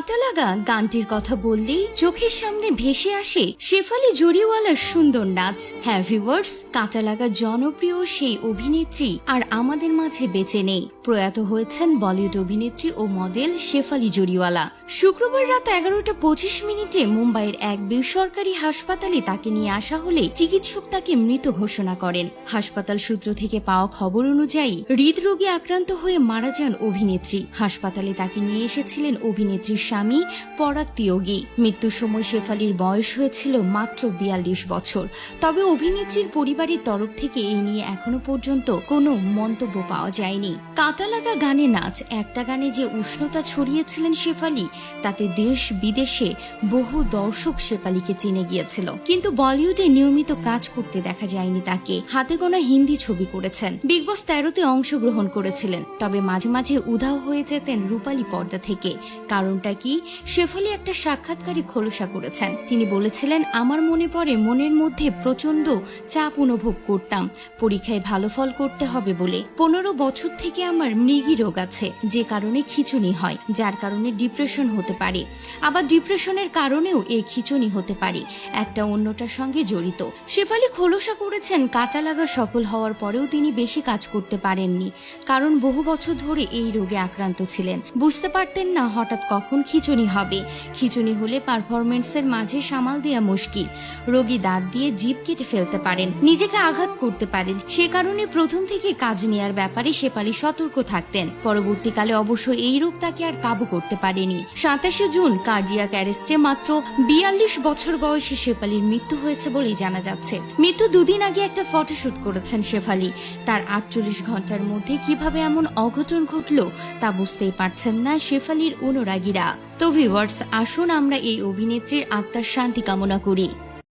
কাঁটা লাগা গানটির কথা বললেই চোখের সামনে ভেসে আসে শেফালি জরিওয়ালার সুন্দর নাচ। হ্যাঁ ভিউয়ার্স কাঁটা লাগা জনপ্রিয় সেই অভিনেত্রী আর আমাদের মাঝে বেঁচে নেই। প্রয়াত হয়েছেন বলিউড অভিনেত্রী ও মডেল শেফালি জরিওয়ালা শুক্রবার রাত এগারোটা পঁচিশ মিনিটে মুম্বাইয়ের এক বেসরকারি হাসপাতালে তাকে নিয়ে আসা হলে চিকিৎসক তাকে মৃত ঘোষণা করেন। হাসপাতাল সূত্র থেকে পাওয়া খবর অনুযায়ী, হৃদরোগে আক্রান্ত হয়ে মারা যান অভিনেত্রী। হাসপাতালে তাকে নিয়ে এসেছিলেন অভিনেত্রীর স্বামী পরাগ তিয়োগী মৃত্যুর সময় শেফালির বয়স হয়েছিল মাত্র বিয়াল্লিশ বছর। তবে অভিনেত্রীর পরিবারের তরফ থেকে এই নিয়ে এখনও পর্যন্ত কোনো মন্তব্য পাওয়া যায়নি। কাঁটা গানে নাচ একটা গানে যে উষ্ণতা ছড়িয়েছিলেন শেফালি, তাতে দেশ বিদেশে বহু দর্শক শেফালিকে চিনে গিয়েছিল। কিন্তু বলিউডে নিয়মিত কাজ করতে দেখা যায়নি তাকে। হাতে গোনা হিন্দি ছবি করেছেন। বিগ বস তেরোতে অংশগ্রহণ করেছিলেন। তবে মাঝে মাঝে উধাও হয়ে যেতেন রূপালী পর্দা থেকে। কারণটা কি? শেফালি একটা সাক্ষাৎকারে খোলসা করেছেন। তিনি বলেছিলেন, আমার মনে পড়ে মনের মধ্যে প্রচণ্ড চাপ অনুভব করতাম। পরীক্ষায় ভালো ফল করতে হবে বলে। পনেরো বছর থেকে আমার মৃগী রোগ আছে, যে কারণে খিচুনি হয়, যার কারণে ডিপ্রেশন হতে পারে। আবার ডিপ্রেশনের কারণেও এই খিচুনি হতে পারে। একটা অন্যটার সঙ্গে জড়িত। শেফালি খোলসা করেছেন, কাঁচা লাগা সফল হওয়ার পরেও তিনি বেশি কাজ করতে পারেননি। কারণ বহু বছর ধরে এই রোগে আক্রান্ত ছিলেন। বুঝতে পারতেন না হঠাৎ কখন খিচুনি হবে। খিচুনি হলে পারফরমেন্সের মাঝে সামাল দেওয়া মুশকিল। রোগী দাঁত দিয়ে জিভ কেটে ফেলতে পারেন, নিজেকে আঘাত করতে পারেন। সে কারণে প্রথম থেকে কাজ নেয়ার ব্যাপারে শেফালি সতর্ক থাকতেন। পরবর্তীকালে অবশ্য এই রোগ তাকে আর কাবু করতে পারেনি। সাতাশে জুন কার্ডিয়াক অ্যারেস্টে মাত্র বিয়াল্লিশ বছর বয়সে শেফালির মৃত্যু হয়েছে বলেই জানা যাচ্ছে। মৃত্যু দুদিন আগে একটা ফটোশুট করেছেন শেফালি। তার আটচল্লিশ ঘণ্টার মধ্যে কীভাবে এমন অঘটন ঘটলো তা বুঝতেই পারছেন না শেফালির অনুরাগীরা। তো ভিউয়ার্স আসুন আমরা এই অভিনেত্রীর আত্মার শান্তি কামনা করি।